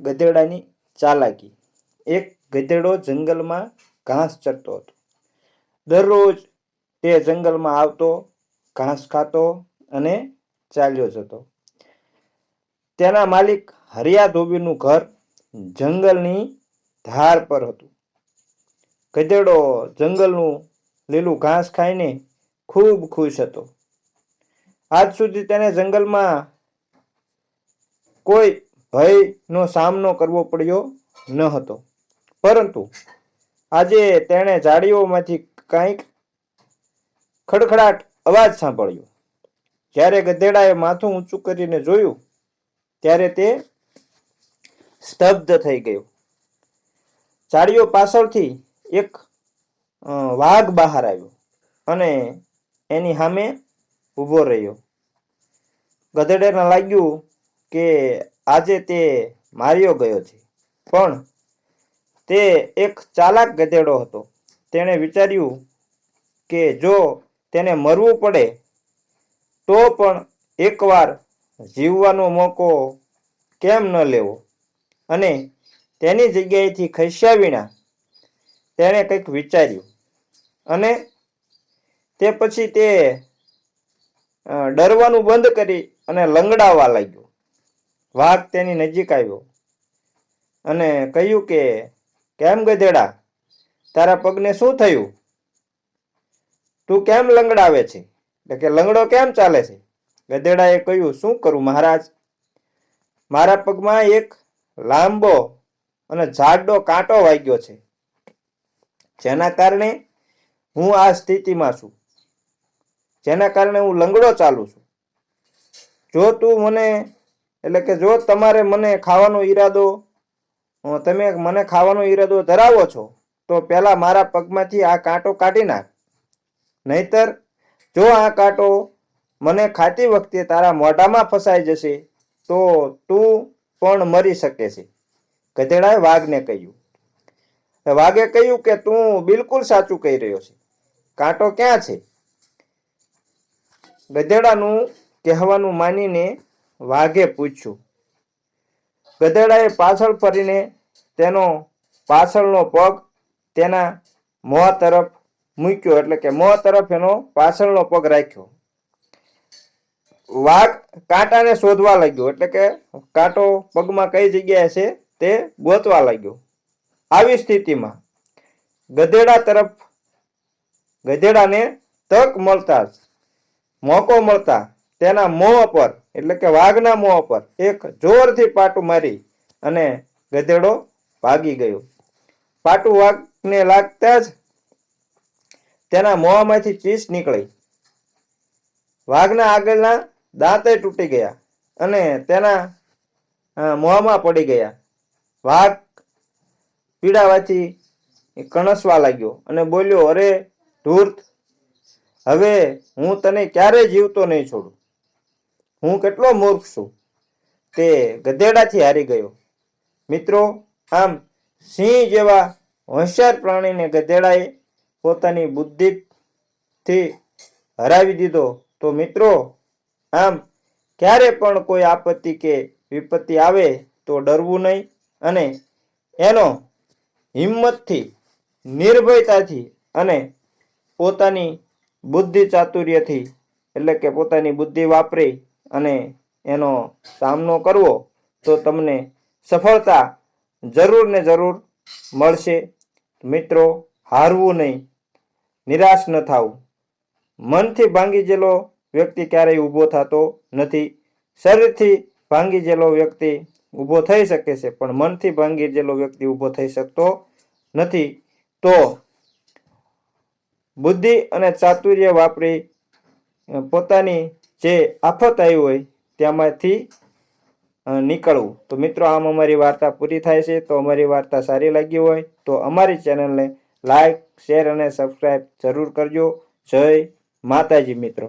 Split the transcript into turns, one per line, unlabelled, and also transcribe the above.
ગધેડાની ચાલાકી. એક ગધેડો જંગલમાં ઘાસ ચરતો હતો. દરરોજ તે જંગલમાં આવતો, ઘાસ ખાતો અને ચાલ્યો જતો. તેના માલિક હરિયા ધોબીનું ઘર જંગલની ધાર પર હતું. ગધેડો જંગલનું લીલું ઘાસ ખાઈને ખૂબ ખુશ હતો. આજ સુધી તેને જંગલમાં કોઈ ભયનો સામનો કરવો પડ્યો ન હતો. પરંતુ આજે તેણે ઝાડીઓમાંથી કંઈક ખડખડાટ અવાજ સાંભળ્યો. જ્યારે ગધેડાએ માથું ઊંચું કરીને જોયું, ત્યારે તે સ્તબ્ધ થઈ ગયો. ઝાડીઓ પાછળથી એક વાઘ બહાર આવ્યો અને એની સામે ઊભો રહ્યો. ગધેડાને લાગ્યું કે આજે તે માર્યો ગયો છે. પણ તે એક ચાલાક ગધેડો હતો. તેણે વિચાર્યું કે જો તેને મરવું પડે, તો પણ એકવાર જીવવાનો મોકો કેમ ન લેવો? અને તેની જગ્યાએથી ખસ્યા વિના તેણે કંઈક વિચાર્યું. અને તે પછી તે ડરવાનું બંધ કરી અને લંગડાવવા લાગ્યો. વાઘ તેની નજીક આવ્યો અને કહ્યું કે, કેમ ગધેડા? તારા પગને શું થયું? તું કેમ લંગડાવે છે? એટલે કે લંગડો કેમ ચાલે છે? ગધેડાએ કહ્યું, શું કરું મહારાજ? મારા પગમાં એક લાંબો અને જાડો કાંટો વાગ્યો છે. જેના કારણે હું આ સ્થિતિમાં છું. જેના કારણે હું લંગડો ચાલુ છું. જો તું મને એટલે કે જો તમારે મને ખાવાનો ઈરાદો તમે મને ખાવાનો ઈરાદો ધરાવો છો, તો પહેલાં મારા પગમાંથી આ કાંટો કાઢી નાખ. નહીતર જો આ કાંટો મને ખાતી વખતે તારા મોઢામાં ફસાઈ જશે, તો તું પણ મરી શકે છે. ગધેડાએ વાઘને કહ્યું. વાઘે કહ્યું કે તું બિલકુલ સાચું કહી રહ્યો છે. કાંટો ક્યાં છે? ગધેડાનું કહેવાનું માનીને વાઘે પૂછ્યું. ગધેડાએ પાછળ ફરીને તેનો પાછળનો પગ તેના મોં તરફ મૂક્યો, એટલે કે મોં તરફ એનો પાછળનો પગ રાખ્યો. વાઘ કાંટાને શોધવા લાગ્યો, એટલે કે કાંટો પગમાં કઈ જગ્યાએ છે તે ગોતવા લાગ્યો. આવી સ્થિતિમાં ગધેડા તરફ, ગધેડાને તક મળતા મોકો મળતા તેના મોં પર એટલે કે વાઘના મોં પર એક જોરથી પાટું મારી અને ગધેડો ભાગી ગયો. પાટું વાઘને લાગતા જ તેના મોંમાંથી ચીસ નીકળી. વાઘના આગળના દાંતે તૂટી ગયા અને તેના મોંમાં પડી ગયા. વાઘ પીડાવાથી કણસવા લાગ્યો અને બોલ્યો, અરે ધૂર્ત, હવે હું તને ક્યારેય જીવતો નહીં છોડું? હું કેટલો મૂર્ખ છું? તે ગધેડાથી હારી ગયો. મિત્રો, આમ સિંહ જેવા હોશિયાર પ્રાણીને ગધેડાએ પોતાની બુદ્ધિથી હરાવી દીધો. તો મિત્રો, આમ ક્યારે પણ કોઈ આપત્તિ કે વિપત્તિ આવે તો ડરવું નહીં અને એનો હિંમતથી, નિર્ભયતાથી અને પોતાની બુદ્ધિ ચાતુર્યથી, એટલે કે પોતાની બુદ્ધિ વાપરી અને એનો સામનો કરવો તો તમને સફળતા જરૂર ને જરૂર મળશે. મિત્રો, હારવું નહીં, નિરાશ ન થવું. મનથી ભાંગી જેલો વ્યક્તિ ક્યારેય ઊભો થતો નથી. શરીરથી ભાંગી જેલો વ્યક્તિ ઊભો થઈ શકે છે, પણ મનથી ભાંગી જેલો વ્યક્તિ ઊભો થઈ શકતો નથી. તો બુદ્ધિ અને ચાતુર્ય વાપરી પોતાની જે આફત આવી હોય તેમાંથી નીકળવું. તો મિત્રો, આમ અમારી વાર્તા પૂરી થાય છે. તો અમારી વાર્તા સારી લાગી હોય તો અમારી ચેનલને લાઈક, શેર અને સબસ્ક્રાઈબ જરૂર કરજો. જય માતાજી મિત્રો.